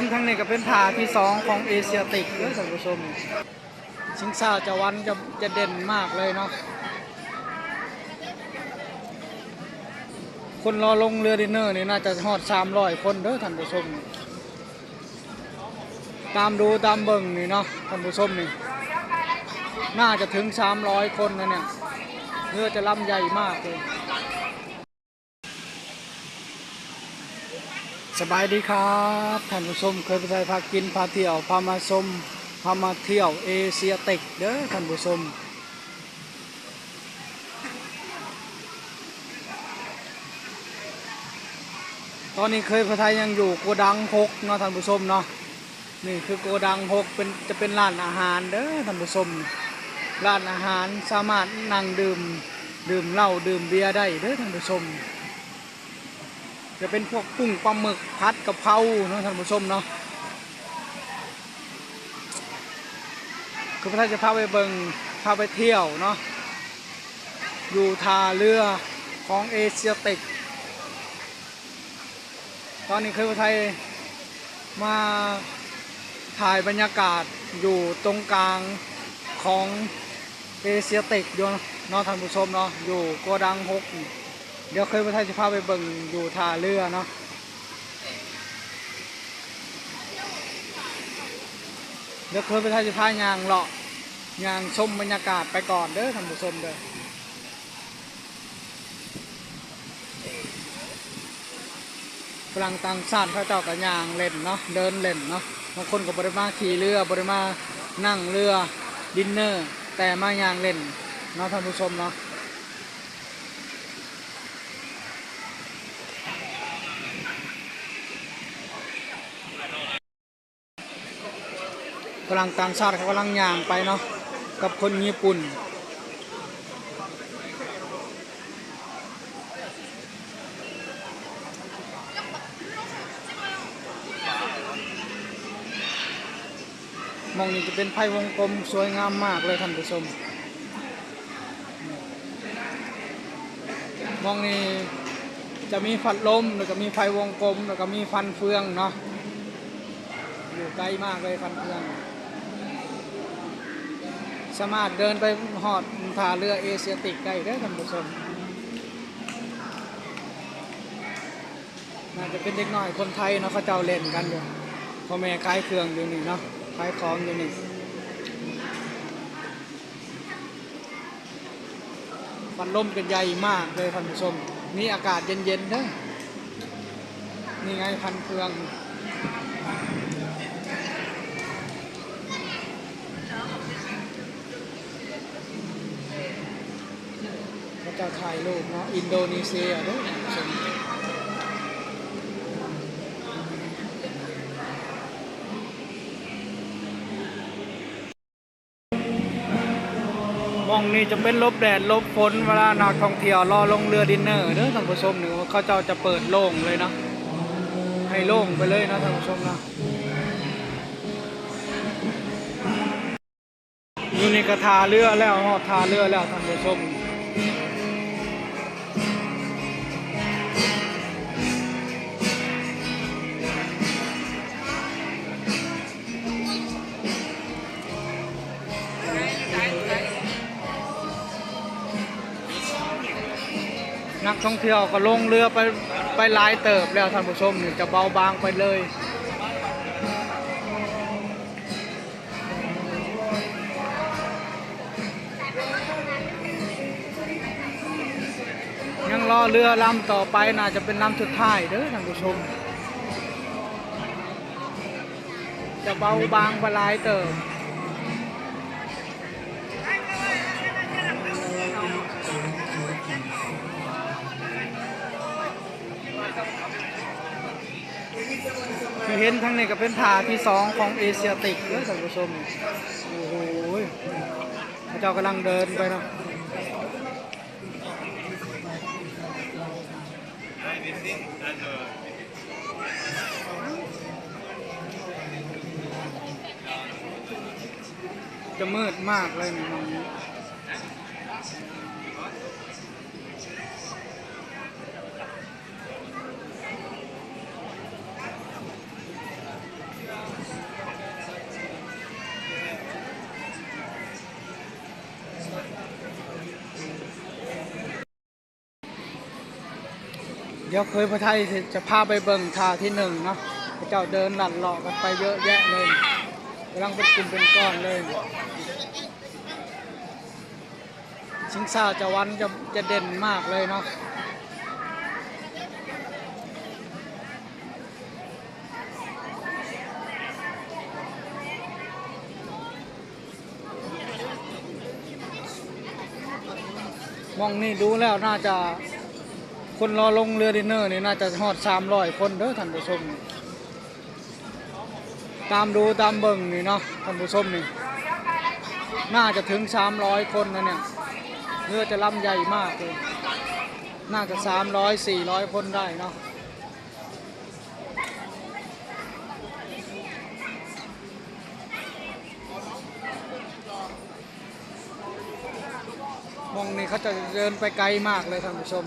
นทั้งนี้ก็เป็นถาที่สองของเอเชียติกเด้อท่านผู้ชมชิงซาจะวันจะจะเด่นมากเลยเนาะคนรอลงเรือดินเนอร์นี่น่าจะฮอด300คนเด้อท่านผู้ชม ตามดูตามเบิ่งนี่เนาะท่านผู้ชมนี่น่าจะถึง300คนนะเนี่ยเรือจะลำใหญ่มากเลย สบายดีครับท่านผู้ชมเคยไปไทยพากินพาเที่ยวพามาชมพามาเที่ยวเอเชียติกเด้อท่านผู้ชมตอนนี้เคยพาไทยยังอยู่โกดังหกเนาะท่านผู้ชมเนาะนี่คือโกดังหกเป็นจะเป็นร้านอาหารเด้อท่านผู้ชมร้านอาหารสามารถนั่งดื่มดื่มเหล้าดื่มเบียร์ได้เด้อท่านผู้ชม จะเป็นพวกกุ้งปลาหมึกพัดกะเพราเนาะท่านผู้ชมเนาะคือพระท่านจะพาไปเบิงพาไปเที่ยวเนาะอยู่ท่าเรือของเอเชียติก ตอนนี้คือพระไทยมาถ่ายบรรยากาศอยู่ตรงกลางของเอเชียติกอยู่เนาะท่านผู้ชมเนาะอยู่โกดังหก เดี๋ยวเคยพระไทยจะพาไปเบิ่งอยู่ท่าเรือเนาะเดี๋ยวเคยพระไทยจะพายางเลาะยางชมบรรยากาศไปก่อนเด้อท่านผู้ชมเด้อฝรั่งต่างชาติเขาเจ้ากับยางเล่นเนาะเดินเล่นเนาะบางคนก็บริมาขี่เรือบริมานั่งเรือดินเนอร์ แต่มายางเล่นเนาะท่านผู้ชมเนาะ กำลังต่างชาติเขากำลังย่างไปเนาะกับคนญี่ปุ่นมองนี่จะเป็นไพ่วงกลมสวยงามมากเลยท่านผู้ชม มองนี่จะมีฝัดลมแล้วก็มีไฟวงกลมแล้วก็มีฟันเฟืองเนาะอยู่ไกลมากเลยฟันเฟือง สามารถเดินไปหอดท่าเรือเอเชียติกได้เด้ท่านผู้ชมน่าจะเป็นเด็กน้อยคนไทยเนาะเขาเจ้าเล่นกันอยู่พ่อแม่ขายเครื่องอยู่นี่เนาะขายของอยู่นี่ฟันลมกันใหญ่มากเลยท่านผู้ชมนี่อากาศเย็นๆเด้อนี่ไงพันเฟืองะถ่ายรูปเนาะอินโดนีเซียด้วยมองนี่จะเป็นลบแดดลบฝนเวลานักท่องเที่ยวรอลงเรือดินเนอร์เด้อท่านผู้ชมหนึ่งว่าเขาเจ้าจะเปิดโล่งเลยนะให้โล่งไปเลยนะท่านผู้ชมนะอยู่ในกระทาเรือแล้วหอดทาเรือแล้วท่านผู้ชม นักท่องเที่ยวก็ลงเรือไปไปหลายเติบแล้วท่านผู้ชมนี่จะเบาบางไปเลยยังรอเรือลำต่อไปน่าจะเป็นลำสุดท้ายเด้อท่านผู้ชม จะเบาบางไปหลายเติบ คือเห็นทั้งนี้ก็เป็นถาที่สองของเอเชียติกเลยท่านผู้ชมโอ้โหพระเจ้ากำลังเดินไปนะจะมืดมากเลยในม เดี๋ยวเคยพระไทยจะพาไปเบิ่งท่าที่หนึ่งเนาะพระเจ้าเดินหลัดเลาะกันไปเยอะแยะเลยกำลังเป็นกลุ่มเป็นก้อนเลยชิงซาจะวันจะจะเด่นมากเลยเนาะมองนี่ดูแล้วน่าจะ คนรอลงเรือดินเนอร์นี่น่าจะฮอดสามร้อยคนเด้อท่านผู้ชม ตามดูตามเบิ่งนี่เนาะท่านผู้ชมนี่ น่าจะถึง300คนนะเนี่ยเรือจะลำใหญ่มากเลย น่าจะ300 400คนได้เนาะมองนี่เขาจะเดินไปไกลมากเลยท่านผู้ชม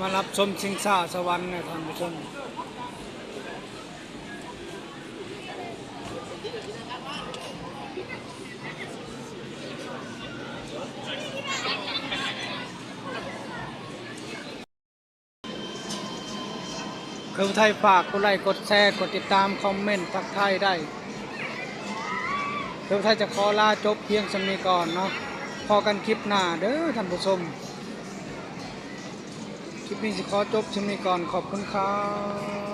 มารับชมชิงซาสวรรค์นะท่านผู้ชมคือไทยฝากกดไลค์กดแชร์กดติดตามคอมเมนต์ทักทายได้คือไทยจะขอลาจบเพียงสำนีก่อนเนาะพอกันคลิปหน้าเด้อท่านผู้ชม คลิปนี้สิขอจบสำนีก่อนขอบคุณครับ